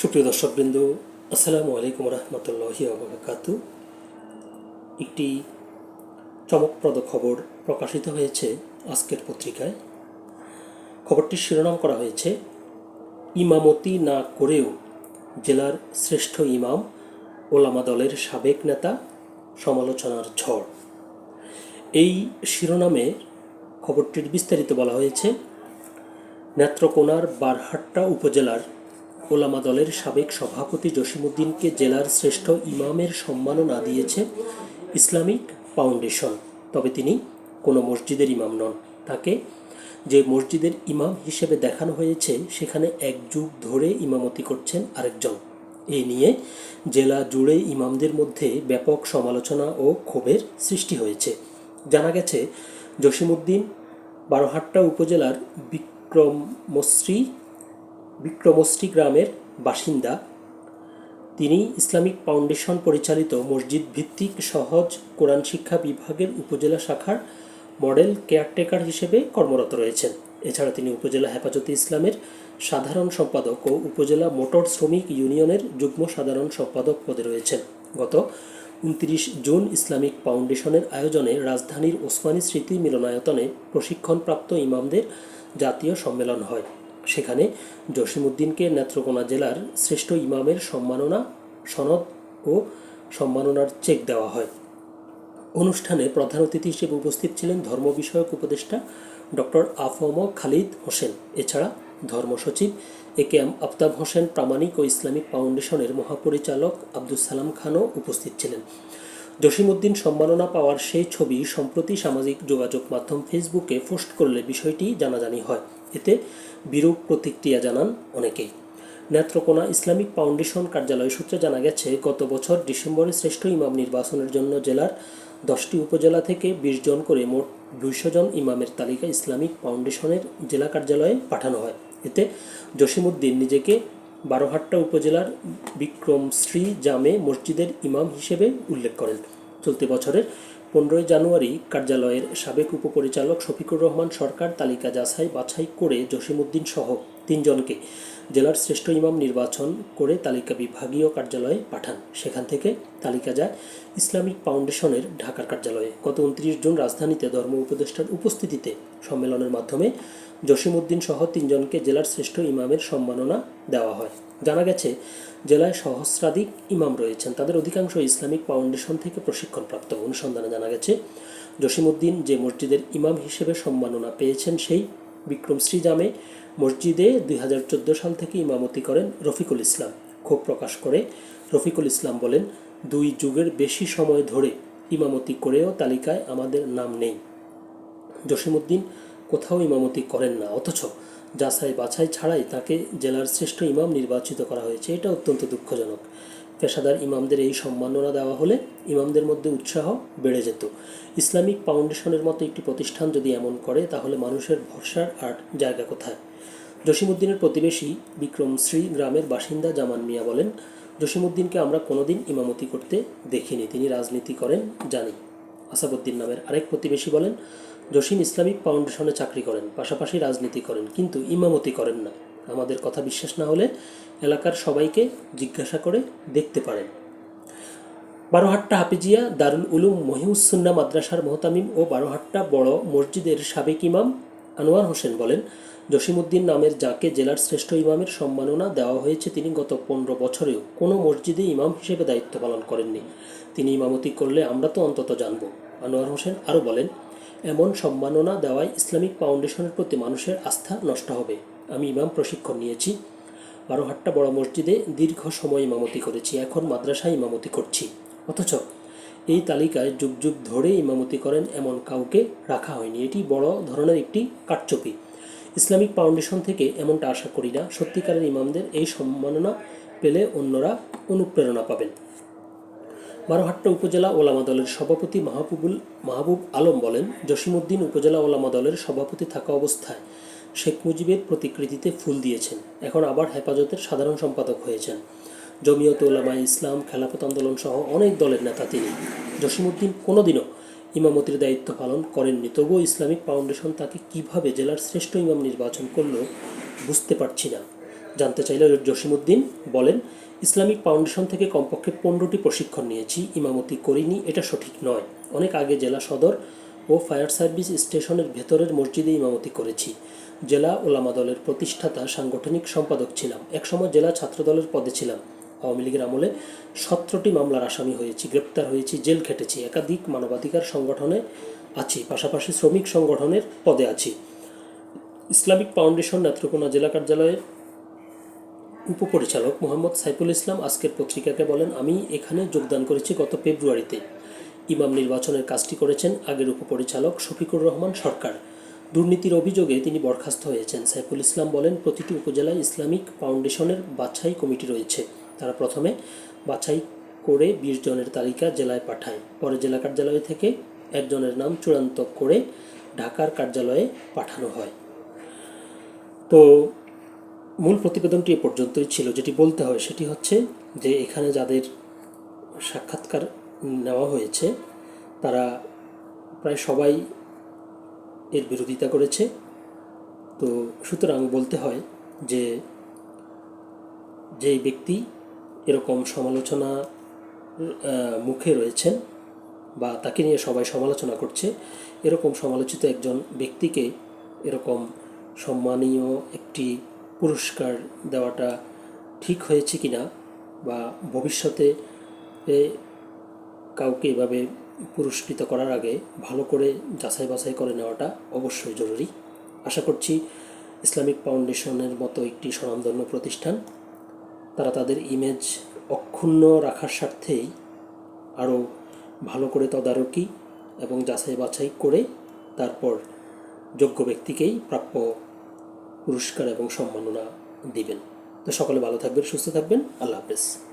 সুপ্রিয় দর্শকবৃন্দ, আসসালামু আলাইকুম রহমতুল্লাহি আবরকাত একটি চমকপ্রদ খবর প্রকাশিত হয়েছে আজকের পত্রিকায়। খবরটির শিরোনাম করা হয়েছে, ইমামতি না করেও জেলার শ্রেষ্ঠ ইমাম, ওলামা দলের সাবেক নেতা সমালোচনার ঝড়। এই শিরোনামে খবরটির বিস্তারিত বলা হয়েছে, নেত্রকোনার বারহাট্টা উপজেলার ওলামা দলের সাবেক সভাপতি জসিমুদ্দিনকে জেলার শ্রেষ্ঠ ইমামের সম্মাননা দিয়েছে ইসলামিক ফাউন্ডেশন। তবে তিনি কোনো মসজিদের ইমাম নন। তাকে যে মসজিদের ইমাম হিসেবে দেখানো হয়েছে, সেখানে এক যুগ ধরে ইমামতি করছেন আরেকজন। এই নিয়ে জেলা জুড়ে ইমামদের মধ্যে ব্যাপক সমালোচনা ও ক্ষোভের সৃষ্টি হয়েছে। জানা গেছে জসিমুদ্দিন বারোহাট্টা উপজেলার বিক্রমশ্রী বিক্রমশ্রী গ্রামের বাসিন্দা। তিনি ইসলামিক ফাউন্ডেশন পরিচালিত মসজিদ ভিত্তিক সহজ কোরআন শিক্ষা বিভাগের উপজেলা শাখার মডেল কেয়ারটেকার হিসেবে কর্মরত রয়েছেন। এছাড়া তিনি উপজেলা হেফাজতে ইসলামের সাধারণ সম্পাদক ও উপজেলা মোটর শ্রমিক ইউনিয়নের যুগ্ম সাধারণ সম্পাদক পদে রয়েছেন। গত উনত্রিশ জুন ইসলামিক ফাউন্ডেশনের আয়োজনে রাজধানীর ওসমানী স্মৃতি মিলনায়তনে প্রশিক্ষণপ্রাপ্ত ইমামদের জাতীয় সম্মেলন হয়। সেখানে জসিমুদ্দিনকে নেত্রকোনা জেলার শ্রেষ্ঠ ইমামের সম্মাননা, সনদ ও সম্মাননার চেক দেওয়া হয়। অনুষ্ঠানে প্রধান অতিথি হিসেবে উপস্থিত ছিলেন ধর্ম বিষয়ক উপদেষ্টা ডক্টর আফম খালিদ হোসেন। এছাড়া ধর্ম সচিব A K M Aftab Hossain, Pramanik O Islamic ফাউন্ডেশনের মহাপরিচালক আব্দুল সালাম খানও উপস্থিত ছিলেন। জসিমউদ্দিন সম্মাননা পাওয়ার সেই ছবি সম্প্রতি সামাজিক যোগাযোগ মাধ্যম ফেসবুকে পোস্ট করলে বিষয়টি জানাজানি হয়। এতে বিরূপ প্রতিক্রিয়া জানান অনেকেই। নেত্রকোনা ইসলামিক ফাউন্ডেশন কার্যালয় সূত্রে জানা গেছে, গত বছর ডিসেম্বরে শ্রেষ্ঠ ইমাম নির্বাচনের জন্য জেলার দশটি উপজেলা থেকে বিশ জন করে মোট দুইশো জন ইমামের তালিকা ইসলামিক ফাউন্ডেশনের জেলা কার্যালয়ে পাঠানো হয়। এতে জসিমউদ্দিন নিজেকে বারোহাট্টা উপজেলার বিক্রমশ্রী জামে মসজিদের ইমাম হিসেবে উল্লেখ করেন। চলতি বছরের পনেরোই জানুয়ারি কার্যালয়ের সাবেক উপপরিচালক শফিকুর রহমান সরকার তালিকা যাচাই বাছাই করে জসিমউদ্দিন সহ তিনজনকে জেলার শ্রেষ্ঠ ইমাম নির্বাচন করে তালিকা বিভাগীয় কার্যালয়ে পাঠান। সেখান থেকে তালিকা যায় ইসলামিক ফাউন্ডেশনের ঢাকার কার্যালয়ে। গত উনত্রিশ জুন রাজধানীতে ধর্ম উপদেষ্টার উপস্থিতিতে সম্মেলনের মাধ্যমে জসিমউদ্দিন সহ তিনজনকে জেলার শ্রেষ্ঠ ইমামের সম্মাননা দেওয়া হয়। জানা গেছে, জেলায় সহস্রাধিক ইমাম রয়েছেন। তাদের অধিকাংশ ইসলামিক ফাউন্ডেশন থেকে প্রশিক্ষণপ্রাপ্ত। অনুসন্ধানে জানা গেছে, জসিমউদ্দিন যে মসজিদের ইমাম হিসেবে সম্মাননা পেয়েছেন, সেই বিক্রমশ্রী জামে মসজিদে দুই হাজার চোদ্দ সাল থেকে ইমামতি করেন রফিকুল ইসলাম। ক্ষোভ প্রকাশ করে রফিকুল ইসলাম বলেন, দুই যুগের বেশি সময় ধরে ইমামতি করেও তালিকায় আমাদের নাম নেই। জসিমউদ্দিন কোথাও ইমামতি করেন না, অথচ যাচাই বাছাই ছাড়াই তাকে জেলার শ্রেষ্ঠ ইমাম নির্বাচিত করা হয়েছে। এটা অত্যন্ত দুঃখজনক। পেশাদার ইমামদের এই সম্মাননা দেওয়া হলে ইমামদের মধ্যে উৎসাহ বেড়ে যেত। ইসলামিক ফাউন্ডেশনের মতো একটি প্রতিষ্ঠান যদি এমন করে, তাহলে মানুষের ভরসার আর জায়গা কোথায়? জসিমুদ্দিনের প্রতিবেশী বিক্রমশ্রী গ্রামের বাসিন্দা জামান মিয়া বলেন জসিমুদ্দিনকে আমরা কোনোদিন ইমামতি করতে দেখিনি। তিনি রাজনীতি করেন জানি আসাবউদ্দিন নামের আরেক প্রতিবেশী বলেন, জসিম ইসলামিক ফাউন্ডেশনে চাকরি করেন, পাশাপাশি রাজনীতি করেন, কিন্তু ইমামতি করেন না। আমাদের কথা বিশ্বাস না হলে এলাকার সবাইকে জিজ্ঞাসা করে দেখতে পারেন। বারোহাট্টা হাফিজিয়া, দারুল উলুম মহিউসুন্না মাদ্রাসার মোহতামিম ও বারোহাট্টা বড় মসজিদের সাবেক ইমাম আনোয়ার হোসেন বলেন, জসিমউদ্দিন নামের যাকে জেলার শ্রেষ্ঠ ইমামের সম্মাননা দেওয়া হয়েছে তিনি গত পনেরো বছরেও কোনো মসজিদে ইমাম হিসেবে দায়িত্ব পালন করেননি। তিনি ইমামতি করলে আমরা তো অন্তত জানব, আনোয়ার হোসেন আরও বলেন, এমন সম্মাননা দেওয়ায় ইসলামিক ফাউন্ডেশনের প্রতি মানুষের আস্থা নষ্ট হবে। আমি ইমাম প্রশিক্ষণ নিয়েছি। বারোহাট্টা বড় মসজিদে দীর্ঘ সময় ইমামতি করেছি। এখন মাদ্রাসায় ইমামতি করছি। অথচ এই তালিকায় যুগ যুগ ধরে ইমামতি করেন এমন কাউকে রাখা হয়নি। এটি বড় ধরনের একটি কারচুপি। ইসলামিক ফাউন্ডেশন থেকে এমনটা আশা করি না। সত্যিকারের ইমামদের এই সম্মাননা পেলে অন্যরা অনুপ্রেরণা পাবেন। বারোহাট্টা উপজেলা ওলামা দলের সভাপতি মাহবুবুল মাহবুব আলম বলেন, জসিমউদ্দিন উপজেলা ওলামা দলের সভাপতি থাকা অবস্থায় শেখ মুজিবের প্রতিকৃতিতে ফুল দিয়েছেন। এখন আবার হেফাজতের সাধারণ সম্পাদক হয়েছেন। জমিয়ত ওলামা ইসলাম, খেলাফত আন্দোলন সহ অনেক দলের নেতা তিনি। জসিমউদ্দিন কোনোদিনও ইমামতির দায়িত্ব পালন করেননি। তবুও ইসলামিক ফাউন্ডেশন তাকে কীভাবে জেলার শ্রেষ্ঠ ইমাম নির্বাচন করল বুঝতে পারছি না। জানতে চাইলে জসিমুদ্দিন বলেন, ইসলামিক ফাউন্ডেশন থেকে কমপক্ষে পনেরোটি প্রশিক্ষণ নিয়েছি, ইমামতি করিনি, এটা সঠিক নয়। অনেক আগে জেলা সদর ও ফায়ার সার্ভিস স্টেশনের ভেতরের মসজিদে ইমামতি করেছি। জেলা ওলামা দলের প্রতিষ্ঠাতা সাংগঠনিক সম্পাদক ছিলাম। একসময় জেলা ছাত্রদলের পদে ছিলাম। আওয়ামী লীগের আমলে সতেরোটি মামলার আসামি হয়েছি, গ্রেপ্তার হয়েছি, জেল খেটেছি, একাধিক মানবাধিকার সংগঠনে আছি, পাশাপাশি শ্রমিক সংগঠনের পদে আছি। ইসলামিক ফাউন্ডেশন নেত্রকোনা জেলা কার্যালয়ের উপপরিচালক মোহাম্মদ সাইফুল ইসলাম আজকের পত্রিকাকে বলেন, আমি এখানে যোগদান করেছি গত ফেব্রুয়ারিতে। ইমাম নির্বাচনের কাজটি করেছেন আগের উপপরিচালক শফিকুর রহমান সরকার। দুর্নীতির অভিযোগে তিনি বরখাস্ত হয়েছেন। সাইফুল ইসলাম বলেন, প্রতিটি উপজেলায় ইসলামিক ফাউন্ডেশনের বাছাই কমিটি রয়েছে। তারা প্রথমে বাছাই করে বিশ জনের তালিকা জেলায় পাঠায়। পরে জেলা কার্যালয় থেকে একজনের নাম চূড়ান্ত করে ঢাকার কার্যালয়ে পাঠানো হয়। তো মূল প্রতিবেদনটি এ পর্যন্তই ছিল। যেটি বলতে হয় সেটি হচ্ছে যে, এখানে যাদের সাক্ষাৎকার নেওয়া হয়েছে। তারা প্রায় সবাই এর বিরোধিতা করেছে। তো সুতরাং বলতে হয় যে, যেই ব্যক্তি এরকম সমালোচনা মুখে রয়েছেন বা তাকে নিয়ে সবাই সমালোচনা করছে, এরকম সমালোচিত একজন ব্যক্তিকে এরকম সম্মানীয় একটি পুরস্কার দেওয়াটা ঠিক হয়েছে কিনা বা ভবিষ্যতে কাউকে এভাবে পুরস্কৃত করার আগে ভালো করে যাচাই বাছাই করে নেওয়াটা অবশ্যই জরুরি। আশা করছি ইসলামিক ফাউন্ডেশনের মতো একটি স্বনামধন্য প্রতিষ্ঠান, তারা তাদের ইমেজ অক্ষুণ্ণ রাখার স্বার্থেই আরও ভালো করে তদারকি এবং যাচাই বাছাই করে তারপর যোগ্য ব্যক্তিকেই প্রাপ্য পুরস্কার এবং সম্মাননা দিবেন। তো সকলে ভালো থাকবেন, সুস্থ থাকবেন, আল্লাহ হাফেজ।